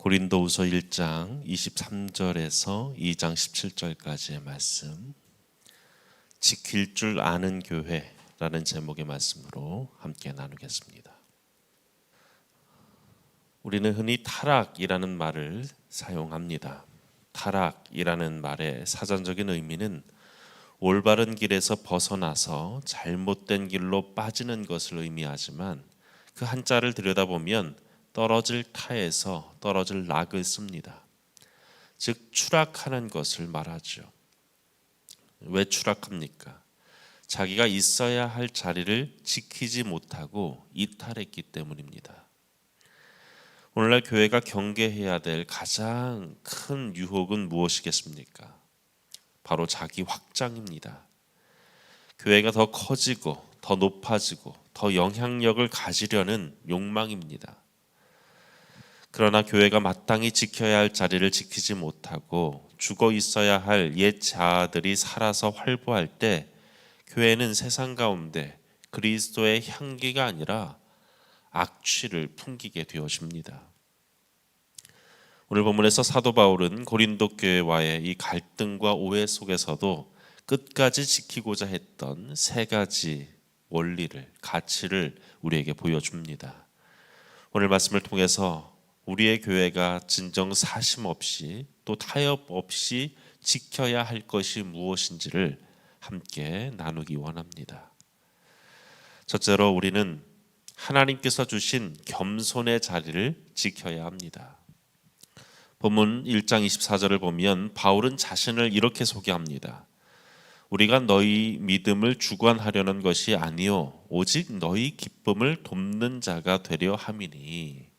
고린도후서 1장 23절에서 2장 17절까지의 말씀 지킬 줄 아는 교회라는 제목의 말씀으로 함께 나누겠습니다. 우리는 흔히 타락이라는 말을 사용합니다. 타락이라는 말의 사전적인 의미는 올바른 길에서 벗어나서 잘못된 길로 빠지는 것을 의미하지만 그 한자를 들여다보면 떨어질 타에서 떨어질 락을 씁니다. 즉 추락하는 것을 말하죠. 왜 추락합니까? 자기가 있어야 할 자리를 지키지 못하고 이탈했기 때문입니다. 오늘날 교회가 경계해야 될 가장 큰 유혹은 무엇이겠습니까? 바로 자기 확장입니다. 교회가 더 커지고 더 높아지고 더 영향력을 가지려는 욕망입니다. 그러나 교회가 마땅히 지켜야 할 자리를 지키지 못하고 죽어 있어야 할 옛 자아들이 살아서 활보할 때 교회는 세상 가운데 그리스도의 향기가 아니라 악취를 풍기게 되어집니다. 오늘 본문에서 사도 바울은 고린도 교회와의 이 갈등과 오해 속에서도 끝까지 지키고자 했던 세 가지 원리를 가치를 우리에게 보여줍니다. 오늘 말씀을 통해서 우리의 교회가 진정 사심 없이 또 타협 없이 지켜야 할 것이 무엇인지를 함께 나누기 원합니다. 첫째로 우리는 하나님께서 주신 겸손의 자리를 지켜야 합니다. 본문 1장 24절을 보면 바울은 자신을 이렇게 소개합니다. 우리가 너희 믿음을 주관하려는 것이 아니요 오직 너희 기쁨을 돕는 자가 되려 함이니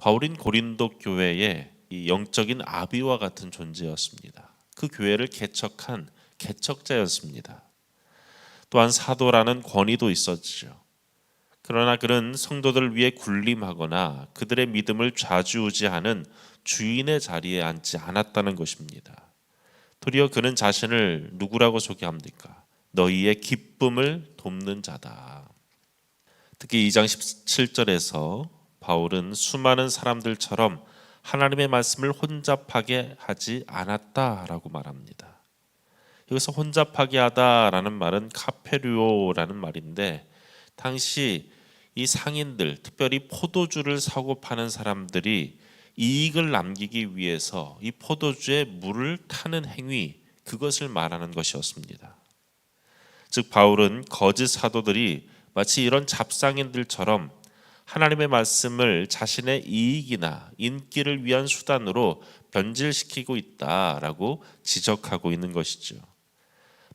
바울인 고린도 교회의 이 영적인 아비와 같은 존재였습니다. 그 교회를 개척한 개척자였습니다. 또한 사도라는 권위도 있었죠. 그러나 그는 성도들을 위해 군림하거나 그들의 믿음을 좌지우지하는 주인의 자리에 앉지 않았다는 것입니다. 도리어 그는 자신을 누구라고 소개합니까? 너희의 기쁨을 돕는 자다. 특히 2장 17절에서 바울은 수많은 사람들처럼 하나님의 말씀을 혼잡하게 하지 않았다라고 말합니다. 여기서 혼잡하게 하다라는 말은 카페류오라는 말인데 당시 이 상인들, 특별히 포도주를 사고 파는 사람들이 이익을 남기기 위해서 이 포도주에 물을 타는 행위 그것을 말하는 것이었습니다. 즉 바울은 거짓 사도들이 마치 이런 잡상인들처럼 하나님의 말씀을 자신의 이익이나 인기를 위한 수단으로 변질시키고 있다라고 지적하고 있는 것이죠.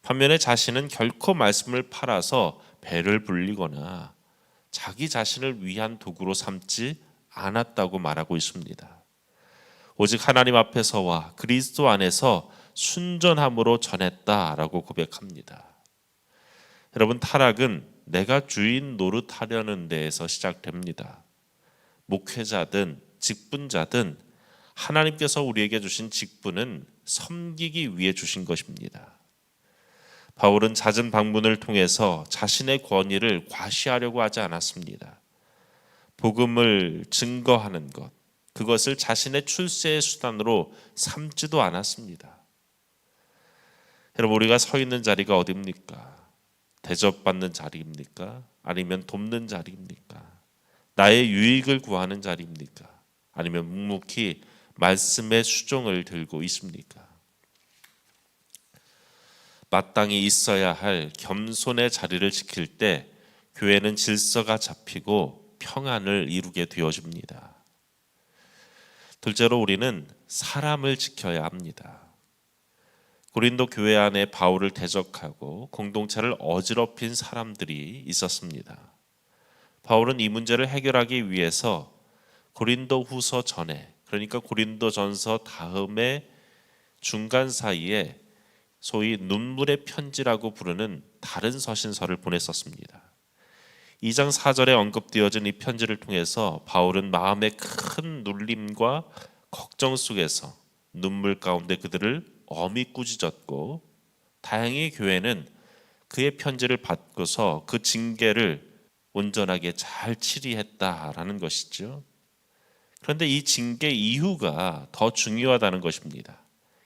반면에 자신은 결코 말씀을 팔아서 배를 불리거나 자기 자신을 위한 도구로 삼지 않았다고 말하고 있습니다. 오직 하나님 앞에서와 그리스도 안에서 순전함으로 전했다라고 고백합니다. 여러분 타락은 내가 주인 노릇하려는 데에서 시작됩니다. 목회자든 직분자든 하나님께서 우리에게 주신 직분은 섬기기 위해 주신 것입니다. 바울은 잦은 방문을 통해서 자신의 권위를 과시하려고 하지 않았습니다. 복음을 증거하는 것, 그것을 자신의 출세의 수단으로 삼지도 않았습니다. 여러분, 우리가 서 있는 자리가 어딥니까? 대접받는 자리입니까? 아니면 돕는 자리입니까? 나의 유익을 구하는 자리입니까? 아니면 묵묵히 말씀의 수종을 들고 있습니까? 마땅히 있어야 할 겸손의 자리를 지킬 때 교회는 질서가 잡히고 평안을 이루게 되어집니다. 둘째로 우리는 사람을 지켜야 합니다. 고린도 교회 안에 바울을 대적하고 공동체를 어지럽힌 사람들이 있었습니다. 바울은 이 문제를 해결하기 위해서 고린도 후서 전에 그러니까 고린도 전서 다음에 중간 사이에 소위 눈물의 편지라고 부르는 다른 서신서를 보냈었습니다. 2장 4절에 언급되어진 이 편지를 통해서 바울은 마음의 큰 눌림과 걱정 속에서 눈물 가운데 그들을 엄히 꾸짖었고 다행히 교회는 그의 편지를 받고서 그 징계를 온전하게 잘 치리했다라는 것이죠. 그런데 이 징계 이유가 더 중요하다는 것입니다.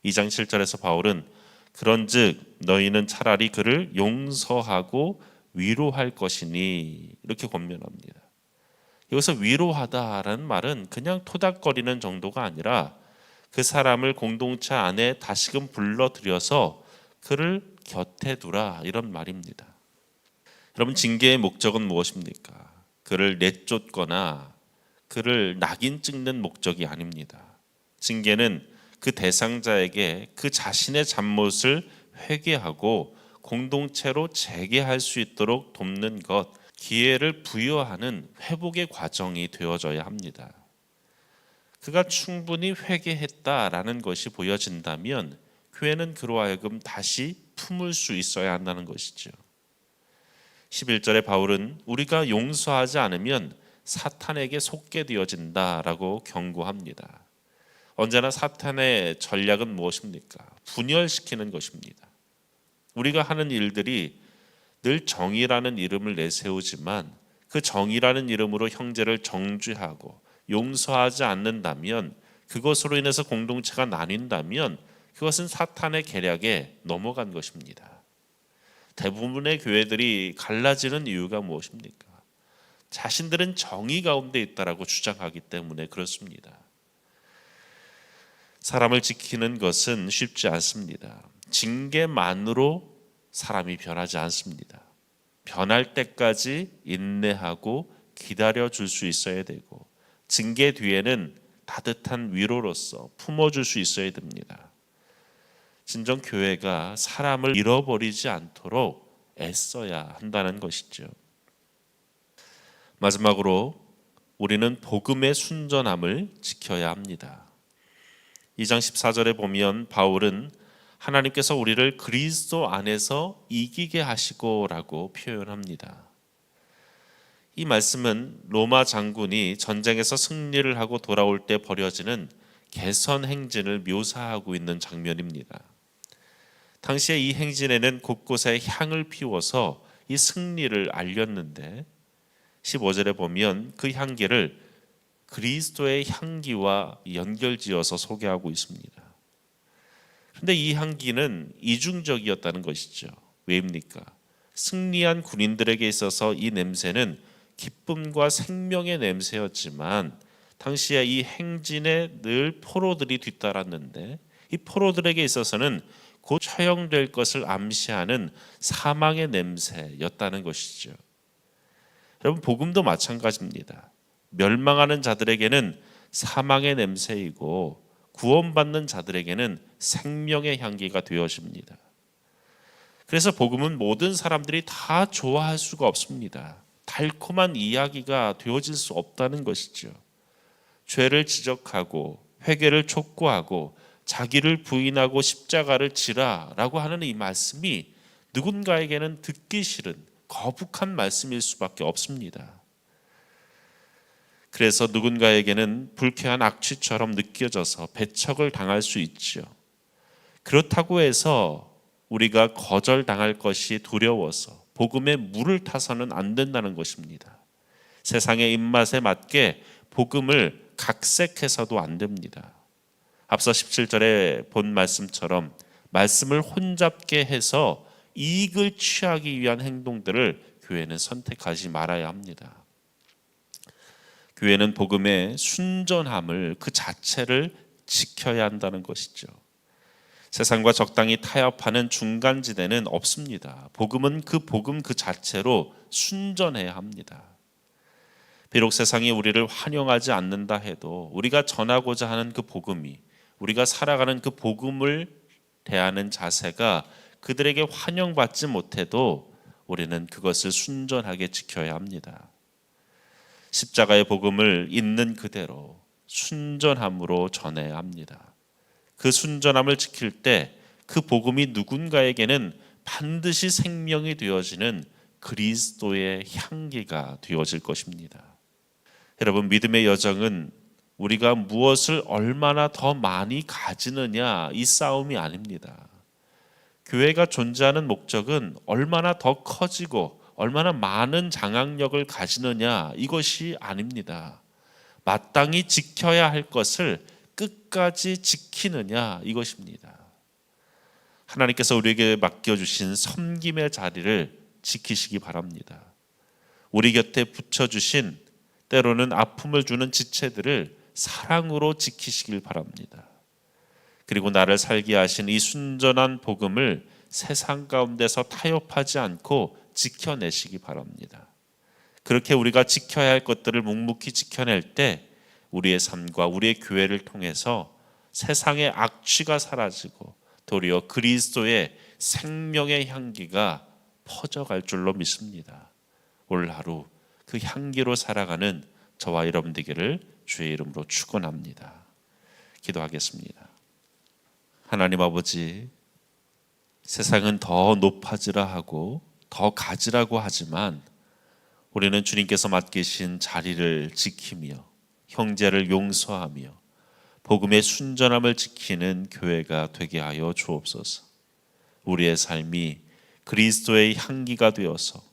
2장 7절에서 바울은 그런즉 너희는 차라리 그를 용서하고 위로할 것이니 이렇게 권면합니다. 여기서 위로하다라는 말은 그냥 토닥거리는 정도가 아니라 그 사람을 공동체 안에 다시금 불러들여서 그를 곁에 두라 이런 말입니다. 여러분 징계의 목적은 무엇입니까? 그를 내쫓거나 그를 낙인 찍는 목적이 아닙니다. 징계는 그 대상자에게 그 자신의 잘못을 회개하고 공동체로 재개할 수 있도록 돕는 것, 기회를 부여하는 회복의 과정이 되어져야 합니다. 그가 충분히 회개했다라는 것이 보여진다면 교회는 그로 하여금 다시 품을 수 있어야 한다는 것이죠. 11절에 바울은 우리가 용서하지 않으면 사탄에게 속게 되어진다라고 경고합니다. 언제나 사탄의 전략은 무엇입니까? 분열시키는 것입니다. 우리가 하는 일들이 늘 정의라는 이름을 내세우지만 그 정의라는 이름으로 형제를 정죄하고 용서하지 않는다면 그것으로 인해서 공동체가 나뉜다면 그것은 사탄의 계략에 넘어간 것입니다. 대부분의 교회들이 갈라지는 이유가 무엇입니까? 자신들은 정의 가운데 있다라고 주장하기 때문에 그렇습니다. 사람을 지키는 것은 쉽지 않습니다. 징계만으로 사람이 변하지 않습니다. 변할 때까지 인내하고 기다려 줄 수 있어야 되고 징계 뒤에는 따뜻한 위로로서 품어줄 수 있어야 됩니다. 진정 교회가 사람을 잃어버리지 않도록 애써야 한다는 것이죠. 마지막으로 우리는 복음의 순전함을 지켜야 합니다. 2장 14절에 보면 바울은 하나님께서 우리를 그리스도 안에서 이기게 하시고라고 표현합니다. 이 말씀은 로마 장군이 전쟁에서 승리를 하고 돌아올 때 벌여지는 개선 행진을 묘사하고 있는 장면입니다. 당시에 이 행진에는 곳곳에 향을 피워서 이 승리를 알렸는데 15절에 보면 그 향기를 그리스도의 향기와 연결지어서 소개하고 있습니다. 그런데 이 향기는 이중적이었다는 것이죠. 왜입니까? 승리한 군인들에게 있어서 이 냄새는 기쁨과 생명의 냄새였지만 당시에 이 행진에 늘 포로들이 뒤따랐는데 이 포로들에게 있어서는 곧 처형될 것을 암시하는 사망의 냄새였다는 것이죠. 여러분 복음도 마찬가지입니다. 멸망하는 자들에게는 사망의 냄새이고 구원받는 자들에게는 생명의 향기가 되어집니다. 그래서 복음은 모든 사람들이 다 좋아할 수가 없습니다. 달콤한 이야기가 되어질 수 없다는 것이죠. 죄를 지적하고 회개를 촉구하고 자기를 부인하고 십자가를 지라라고 하는 이 말씀이 누군가에게는 듣기 싫은 거북한 말씀일 수밖에 없습니다. 그래서 누군가에게는 불쾌한 악취처럼 느껴져서 배척을 당할 수 있죠. 그렇다고 해서 우리가 거절당할 것이 두려워서 복음에 물을 타서는 안 된다는 것입니다. 세상의 입맛에 맞게 복음을 각색해서도 안 됩니다. 앞서 17절에 본 말씀처럼 말씀을 혼잡게 해서 이익을 취하기 위한 행동들을 교회는 선택하지 말아야 합니다. 교회는 복음의 순전함을 그 자체를 지켜야 한다는 것이죠. 세상과 적당히 타협하는 중간 지대는 없습니다. 복음은 그 복음 그 자체로 순전해야 합니다. 비록 세상이 우리를 환영하지 않는다 해도 우리가 전하고자 하는 그 복음이 우리가 살아가는 그 복음을 대하는 자세가 그들에게 환영받지 못해도 우리는 그것을 순전하게 지켜야 합니다. 십자가의 복음을 있는 그대로 순전함으로 전해야 합니다. 그 순전함을 지킬 때 그 복음이 누군가에게는 반드시 생명이 되어지는 그리스도의 향기가 되어질 것입니다. 여러분 믿음의 여정은 우리가 무엇을 얼마나 더 많이 가지느냐 이 싸움이 아닙니다. 교회가 존재하는 목적은 얼마나 더 커지고 얼마나 많은 장악력을 가지느냐 이것이 아닙니다. 마땅히 지켜야 할 것을 끝까지 지키느냐 이것입니다. 하나님께서 우리에게 맡겨주신 섬김의 자리를 지키시기 바랍니다. 우리 곁에 붙여주신 때로는 아픔을 주는 지체들을 사랑으로 지키시길 바랍니다. 그리고 나를 살게 하신 이 순전한 복음을 세상 가운데서 타협하지 않고 지켜내시기 바랍니다. 그렇게 우리가 지켜야 할 것들을 묵묵히 지켜낼 때 우리의 삶과 우리의 교회를 통해서 세상의 악취가 사라지고 도리어 그리스도의 생명의 향기가 퍼져갈 줄로 믿습니다. 오늘 하루 그 향기로 살아가는 저와 여러분 되기를 주의 이름으로 축원합니다. 기도하겠습니다. 하나님 아버지 세상은 더 높아지라 하고 더 가지라고 하지만 우리는 주님께서 맡기신 자리를 지키며 형제를 용서하며 복음의 순전함을 지키는 교회가 되게 하여 주옵소서. 우리의 삶이 그리스도의 향기가 되어서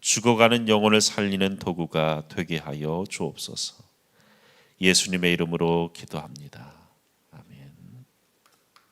죽어가는 영혼을 살리는 도구가 되게 하여 주옵소서. 예수님의 이름으로 기도합니다.